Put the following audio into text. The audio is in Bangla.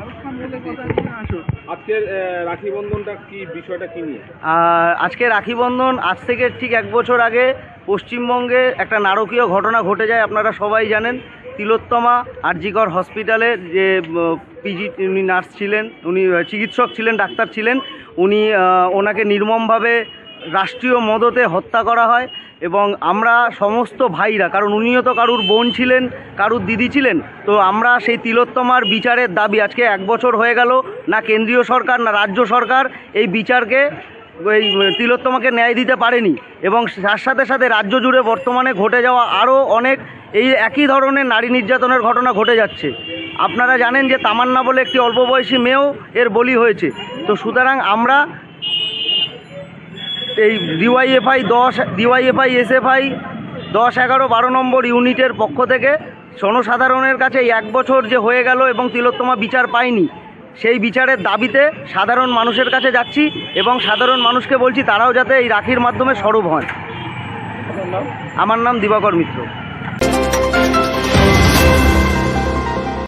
আজকের বিষয়টা নিয়ে? আজকে রাখি বন্ধন, আজ থেকে ঠিক এক বছর আগে পশ্চিমবঙ্গে একটা নারকীয় ঘটনা ঘটে যায়, আপনারা সবাই জানেন। তিলোত্তমা আরজিকর হসপিটালে যে পিজি, উনি নার্স ছিলেন, উনি চিকিৎসক ছিলেন, ডাক্তার ছিলেন। উনি ওনাকে নির্মমভাবে রাষ্ট্রীয় মদতে হত্যা করা হয়। এবং আমরা সমস্ত ভাইরা, কারণ উনিও তো কারুর বোন ছিলেন, কারুর দিদি ছিলেন, তো আমরা সেই তিলোত্তমার বিচারের দাবি, আজকে এক বছর হয়ে গেল, না কেন্দ্রীয় সরকার, না রাজ্য সরকার এই বিচারকে, এই তিলোত্তমাকে ন্যায় দিতে পারেনি এবং তার সাথে সাথে রাজ্য জুড়ে বর্তমানে ঘটে যাওয়া আরও অনেক এই একই ধরনের নারী নির্যাতনের ঘটনা ঘটে যাচ্ছে। আপনারা জানেন যে তামান্না বলে একটি অল্প বয়সী মেয়েও এর বলি হয়েছে। তো সুতরাং আমরা এই ডিওয়াইএফআই দশ ডিওয়াইএফআই এসএফআই দশ, এগারো, বারো নম্বর ইউনিটের পক্ষ থেকে জনসাধারণের কাছে এক বছর যে হয়ে গেল এবং তিলোত্তমা বিচার পায়নি, সেই বিচারের দাবিতে সাধারণ মানুষের কাছে যাচ্ছি এবং সাধারণ মানুষকে বলছি তারাও যাতে এই রাখির মাধ্যমে সরব হন। আমার নাম দিবাকর মিত্র।